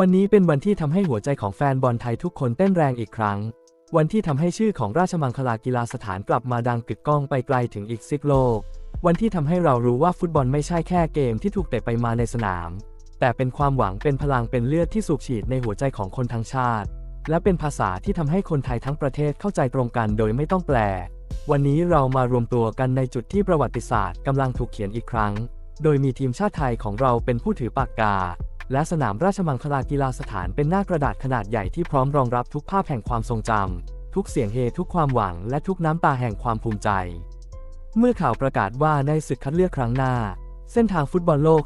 วันนี้เป็นวันที่ทำให้หัวใจของแฟนบอลไทยทุกคนเต้นแรงอีกครั้ง วันที่ทำให้ชื่อของราชมังคลากีฬาสถานกลับมาดังกึกก้องไปไกลถึงอีกซิกโลก วันที่ทำให้เรารู้ว่าฟุตบอลไม่ใช่แค่เกมที่ถูกเตะไปมาในสนาม แต่เป็นความหวังเป็นพลังเป็นเลือดที่สูบฉีดในหัวใจของคนทั้งชาติ และเป็นภาษาที่ทำให้คนไทยทั้งประเทศเข้าใจตรงกันโดยไม่ต้องแปล วันนี้เรามารวมตัวกันในจุดที่ประวัติศาสตร์กำลังถูกเขียนอีกครั้ง โดยมีทีมชาติไทยของเราเป็นผู้ถือปากกา และสนามราชมังคลากีฬาสถานเป็นหน้ากระดาษขนาดใหญ่ที่พร้อมรองรับทุกภาพแห่งความทรงจำทุกเสียงเฮทุกความหวัง และทุกน้ำตาแห่งความภูมิใจ เมื่อข่าวประกาศว่าในศึกคัดเลือกครั้งหน้า เส้นทางฟุตบอลโลก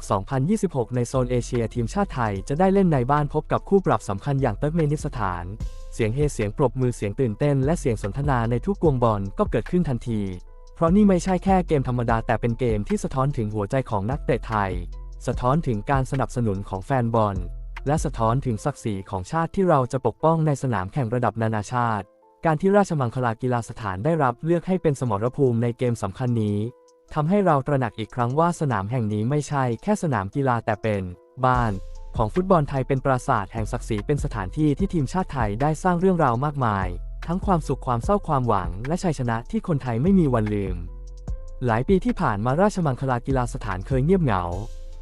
2026 ในโซนเอเชียทีมชาติไทยจะได้เล่นในบ้านพบกับคู่ปรับสำคัญอย่างเติร์กเมนิสถาน เสียงเฮเสียงปรบมือเสียงตื่นเต้น และเสียงสนทนาในทุกกวงบอลก็เกิดขึ้นทันที เพราะนี่ไม่ใช่แค่เกมธรรมดาแต่เป็นเกมที่สะท้อนถึงหัวใจของนักเตะไทย สะท้อนถึงการสนับสนุนของแฟนบอล และสะท้อนถึงศักดิ์ศรีของชาติที่เราจะปกป้องในสนามแข่งระดับนานาชาติ การที่ราชมังคลากีฬาสถานได้รับเลือกให้เป็นสมรภูมิในเกมสำคัญนี้ทำให้เราตระหนักอีกครั้งว่าสนามแห่งนี้ไม่ใช่แค่สนามกีฬาแต่เป็นบ้านของฟุตบอลไทยเป็นปราสาทแห่งศักดิ์ศรีเป็นสถานที่ที่ทีมชาติไทยได้สร้างเรื่องราวมากมาย ทั้งความสุขความเศร้าความหวัง และชัยชนะที่คนไทยไม่มีวันลืม หลายปีที่ผ่านมาราชมังคลากีฬาสถานเคยเงียบเหงา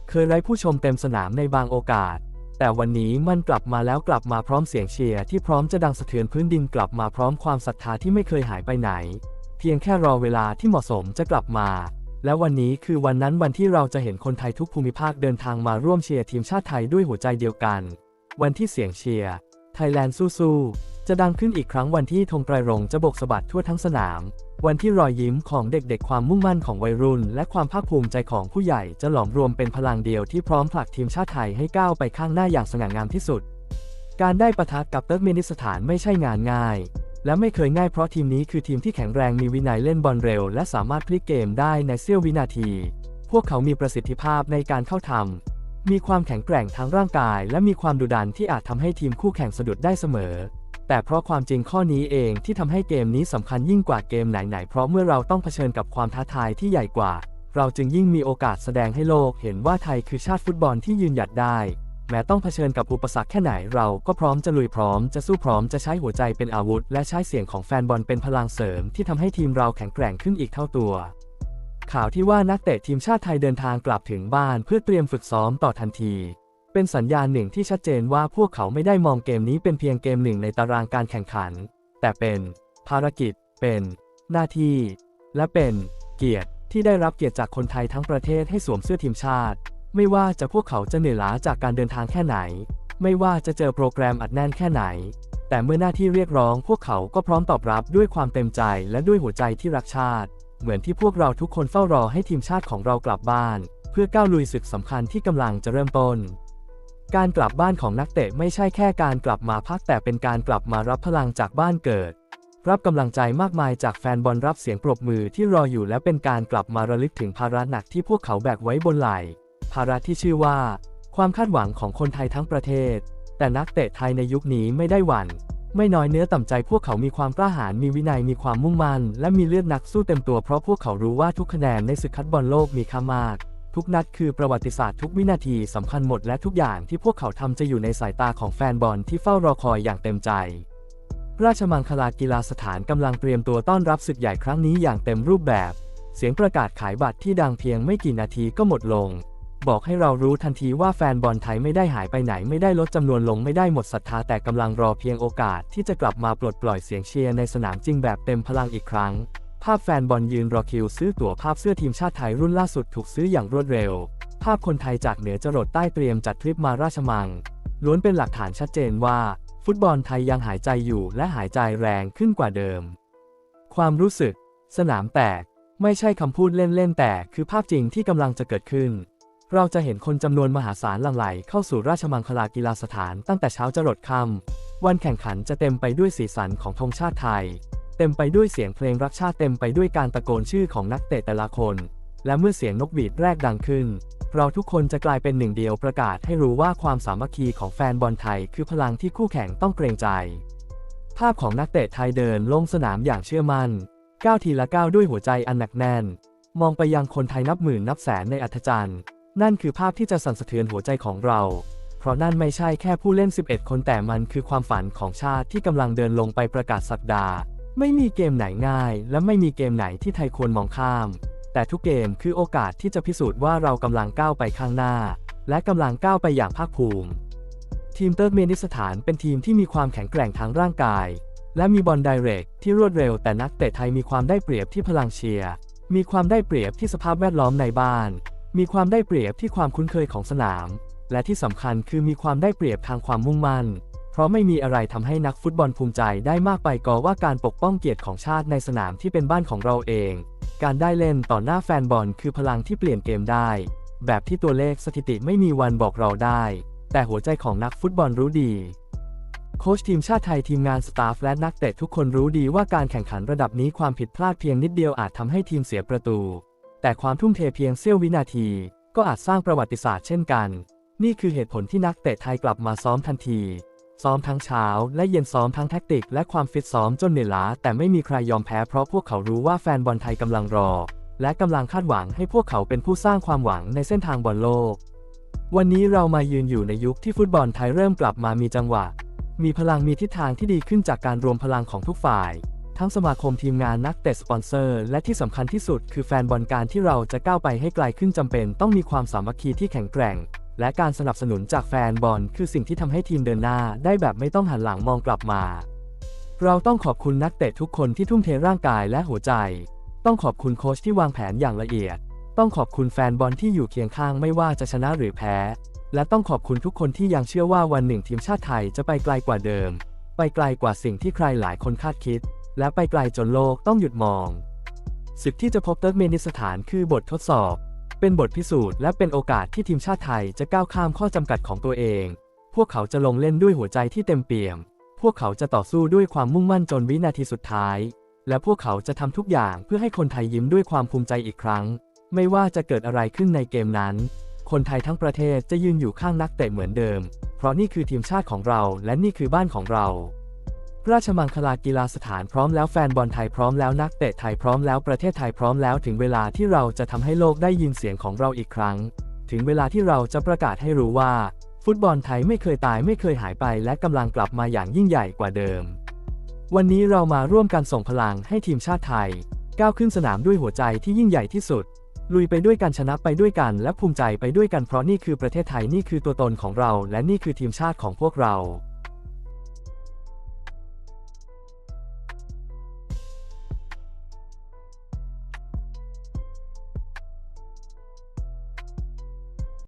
เคยไร้ผู้ชมเต็มสนามในบางโอกาส แต่วันนี้มันกลับมาแล้วกลับมาพร้อมเสียงเชียร์ที่พร้อมจะดังสะเทือนพื้นดินกลับมาพร้อมความศรัทธาที่ไม่เคยหายไปไหน เพียงแค่รอเวลาที่เหมาะสมจะกลับมา และวันนี้คือวันนั้นวันที่เราจะเห็นคนไทยทุกภูมิภาคเดินทางมาร่วมเชียร์ทีมชาติไทยด้วยหัวใจเดียวกัน วันที่เสียงเชียร์ไทยแลนด์สู้ๆจะดังขึ้นอีกครั้งวันที่ธงไตรรงจะโบกสะบัดทั่วทั้งสนาม วันที่รอยยิ้มของเด็กๆ ความมุ่งมั่นของวัยรุ่น และความภาคภูมิใจของผู้ใหญ่จะหลอมรวมเป็นพลังเดียวที่พร้อมผลักทีมชาติไทยให้ก้าวไปข้างหน้าอย่างสง่างามที่สุด การได้ประทะกับเติร์กเมนิสถานไม่ใช่งานง่าย และไม่เคยง่ายเพราะทีมนี้คือทีมที่แข็งแรงมีวินัยเล่นบอลเร็ว และสามารถพลิกเกมได้ในเสี้ยววินาที พวกเขามีประสิทธิภาพในการเข้าทำมีความแข็งแกร่งทั้งร่างกาย และมีความดุดันที่อาจทำให้ทีมคู่แข่งสะดุดได้เสมอ แต่เพราะความจริงข้อนี้เองที่ทำให้เกมนี้สำคัญยิ่งกว่าเกมไหนๆ เพราะเมื่อเราต้องเผชิญกับความท้าทายที่ใหญ่กว่า เราจึงยิ่งมีโอกาสแสดงให้โลกเห็นว่าไทยคือชาติฟุตบอลที่ยืนหยัดได้ แม้ต้องเผชิญกับอุปสรรคแค่ไหนเราก็พร้อมจะลุยพร้อมจะสู้พร้อมจะใช้หัวใจเป็นอาวุธ และใช้เสียงของแฟนบอลเป็นพลังเสริม ที่ทำให้ทีมเราแข็งแกร่งขึ้นอีกเท่าตัว ข่าวที่ว่านักเตะทีมชาติไทยเดินทางกลับถึงบ้านเพื่อเตรียมฝึกซ้อมต่อทันที เป็นสัญญาณหนึ่งที่ชัดเจนว่าพวกเขาไม่ได้มองเกมนี้เป็นเพียงเกมหนึ่งในตารางการแข่งขัน แต่เป็นภารกิจ เป็น หน้าที่ และเป็นเกียรติที่ได้รับเกียรติจากคนไทยทั้งประเทศให้สวมเสื้อทีมชาติ ไม่ว่าจะพวกเขาจะเหนื่อยล้าจากการเดินทางแค่ไหน ไม่ว่าจะเจอโปรแกรมอัดแน่นแค่ไหน แต่เมื่อหน้าที่เรียกร้อง พวกเขาก็พร้อมตอบรับด้วยความเต็มใจและด้วยหัวใจที่รักชาติ เหมือนที่พวกเราทุกคนเฝ้ารอให้ทีมชาติของเรากลับบ้าน เพื่อก้าวลุยศึกสำคัญที่กำลังจะเริ่มต้น การกลับบ้านของนักเตะไม่ใช่แค่การกลับมาพักแต่เป็นการกลับมารับพลังจากบ้านเกิด รับกำลังใจมากมายจากแฟนบอลรับเสียงปรบมือที่รออยู่และเป็นการกลับมาระลึกถึงภาระหนักที่พวกเขาแบกไว้บนไหล่ภาระที่ชื่อว่า ความคาดหวังของคนไทยทั้งประเทศ แต่นักเตะไทยในยุคนี้ไม่ได้หวั่นไม่น้อยเนื้อต่ำใจพวกเขามีความกล้าหาญมีวินัยมีความมุ่งมั่น และมีเลือดนักสู้เต็มตัวเพราะพวกเขารู้ว่าทุกคะแนนในศึกคัดบอลโลกมีค่ามาก ทุกนัดคือประวัติศาสตร์ทุกวินาทีสำคัญหมดและทุกอย่างที่พวกเขาทำจะอยู่ในสายตาของแฟนบอลที่เฝ้ารอคอยอย่างเต็มใจ ราชมังคลากีฬาสถานกำลังเตรียมตัวต้อนรับศึกใหญ่ครั้งนี้อย่างเต็มรูปแบบ เสียงประกาศขายบัตรที่ดังเพียงไม่กี่นาทีก็หมดลง บอกให้เรารู้ทันทีว่าแฟนบอลไทยไม่ได้หายไปไหนไม่ได้ลดจำนวนลงไม่ได้หมดศรัทธาแต่กำลังรอเพียงโอกาสที่จะกลับมาปลดปล่อยเสียงเชียร์ในสนามจริงแบบเต็มพลังอีกครั้ง ภาพแฟนบอลยืนรอคิวซื้อตั๋วภาพเสื้อทีมชาติไทยรุ่นล่าสุดถูกซื้ออย่างรวดเร็ว ภาพคนไทยจากเหนือจรดใต้เตรียมจัดทริปมาราชมัง ล้วนเป็นหลักฐานชัดเจนว่า ฟุตบอลไทยยังหายใจอยู่และหายใจแรงขึ้นกว่าเดิม ความรู้สึก สนามแตก ไม่ใช่คำพูดเล่นๆแต่คือภาพจริงที่กำลังจะเกิดขึ้น เราจะเห็นคนจำนวนมหาศาลหลั่งไหลเข้าสู่ราชมังคลากีฬาสถานตั้งแต่เช้าจรดค่ำวันแข่งขันจะเต็มไปด้วยสีสันของธงชาติไทย เต็มไปด้วยเสียงเพลงรักชาติเต็มไปด้วยการตะโกนชื่อของนักเตะแต่ละคน และเมื่อเสียงนกหวีดแรกดังขึ้น เราทุกคนจะกลายเป็นหนึ่งเดียวประกาศให้รู้ว่าความสามัคคีของแฟนบอลไทย คือพลังที่คู่แข่งต้องเกรงใจ ภาพของนักเตะไทยเดินลงสนามอย่างเชื่อมั่นก้าวทีละก้าวด้วยหัวใจอันหนักแน่น มองไปยังคนไทยนับหมื่นนับแสนในอัธจันทร์นั่นคือภาพที่จะสั่นสะเทือนหัวใจของเรา เพราะนั่นไม่ใช่แค่ผู้เล่น 11 คนแต่มันคือความฝันของชาติที่กำลังเดินลงไปประกาศสักดา ไม่มีเกมไหนง่าย และไม่มีเกมไหนที่ไทยควรมองข้าม แต่ทุกเกมคือโอกาสที่จะพิสูจน์ว่าเรากำลังก้าวไปข้างหน้า และกำลังก้าวไปอย่างภาคภูมิ ทีมเติร์กเมนิสถานเป็นทีมที่มีความแข็งแกร่งทางร่างกาย และมีบอลไดเรกที่รวดเร็ว แต่นักเตะไทยมีความได้เปรียบที่พลังเชียร์มีความได้เปรียบที่สภาพแวดล้อมในบ้าน มีความได้เปรียบที่ความคุ้นเคยของสนาม และที่สำคัญคือมีความได้เปรียบทางความมุ่งมั่น เพราะไม่มีอะไรทำให้นักฟุตบอลภูมิใจได้มากไปกว่าว่าการปกป้องเกียรติของชาติในสนามที่เป็นบ้านของเราเอง การได้เล่นต่อหน้าแฟนบอลคือพลังที่เปลี่ยนเกมได้ แบบที่ตัวเลขสถิติไม่มีวันบอกเราได้ แต่หัวใจของนักฟุตบอลรู้ดีโค้ชทีมชาติไทยทีมงานสตาฟและนักเตะทุกคนรู้ดีว่าการแข่งขันระดับนี้ความผิดพลาดเพียงนิดเดียวอาจทำให้ทีมเสียประตู แต่ความทุ่มเทเพียงเสี้ยววินาที ก็อาจสร้างประวัติศาสตร์เช่นกัน นี่คือเหตุผลที่นักเตะไทยกลับมาซ้อมทันที ซ้อมทั้งเช้าและเย็นซ้อมทั้งแท็กติกและความฟิตซ้อมจนเหนื่อยล้าแต่ไม่มีใครยอมแพ้เพราะพวกเขารู้ว่าแฟนบอลไทยกำลังรอ และกำลังคาดหวังให้พวกเขาเป็นผู้สร้างความหวังในเส้นทางบอลโลก วันนี้เรามายืนอยู่ในยุคที่ฟุตบอลไทยเริ่มกลับมามีจังหวะ มีพลังมีทิศทางที่ดีขึ้นจากการรวมพลังของทุกฝ่าย ทั้งสมาคมทีมงานนักเตะสปอนเซอร์ และที่สำคัญที่สุดคือแฟนบอลการที่เราจะก้าวไปให้ไกลขึ้นจำเป็น ต้องมีความสามัคคีที่แข็งแกร่ง และการสนับสนุนจากแฟนบอลคือสิ่งที่ทำให้ทีมเดินหน้าได้แบบไม่ต้องหันหลังมองกลับมา เราต้องขอบคุณนักเตะทุกคนที่ทุ่มเทร่างกายและหัวใจ ต้องขอบคุณโค้ชที่วางแผนอย่างละเอียด ต้องขอบคุณแฟนบอลที่อยู่เคียงข้างไม่ว่าจะชนะหรือแพ้ และต้องขอบคุณทุกคนที่ยังเชื่อว่าวันหนึ่งทีมชาติไทยจะไปไกลกว่าเดิม ไปไกลกว่าสิ่งที่ใครหลายคนคาดคิด และไปไกลจนโลกต้องหยุดมองศึกที่จะพบเติร์กเมนิสถานคือบททดสอบ เป็นบทพิสูจน์และเป็นโอกาสที่ทีมชาติไทยจะก้าวข้ามข้อจำกัดของตัวเอง พวกเขาจะลงเล่นด้วยหัวใจที่เต็มเปี่ยม พวกเขาจะต่อสู้ด้วยความมุ่งมั่นจนวินาทีสุดท้าย และพวกเขาจะทำทุกอย่างเพื่อให้คนไทยยิ้มด้วยความภูมิใจอีกครั้ง ไม่ว่าจะเกิดอะไรขึ้นในเกมนั้น คนไทยทั้งประเทศจะยืนอยู่ข้างนักเตะเหมือนเดิม เพราะนี่คือทีมชาติของเรา และนี่คือบ้านของเรา ราชมังคลากีฬาสถานพร้อมแล้วแฟนบอลไทยพร้อมแล้วนักเตะไทยพร้อมแล้วประเทศไทยพร้อมแล้วถึงเวลาที่เราจะทำให้โลกได้ยินเสียงของเราอีกครั้ง ถึงเวลาที่เราจะประกาศให้รู้ว่า ฟุตบอลไทยไม่เคยตายไม่เคยหายไป และกำลังกลับมาอย่างยิ่งใหญ่กว่าเดิม วันนี้เรามาร่วมกันส่งพลังให้ทีมชาติไทย ก้าวขึ้นสนามด้วยหัวใจที่ยิ่งใหญ่ที่สุด ลุยไปด้วยกันชนะไปด้วยกัน และภูมิใจไปด้วยกันเพราะนี่คือประเทศไทยนี่คือตัวตนของเรา และนี่คือทีมชาติของพวกเรา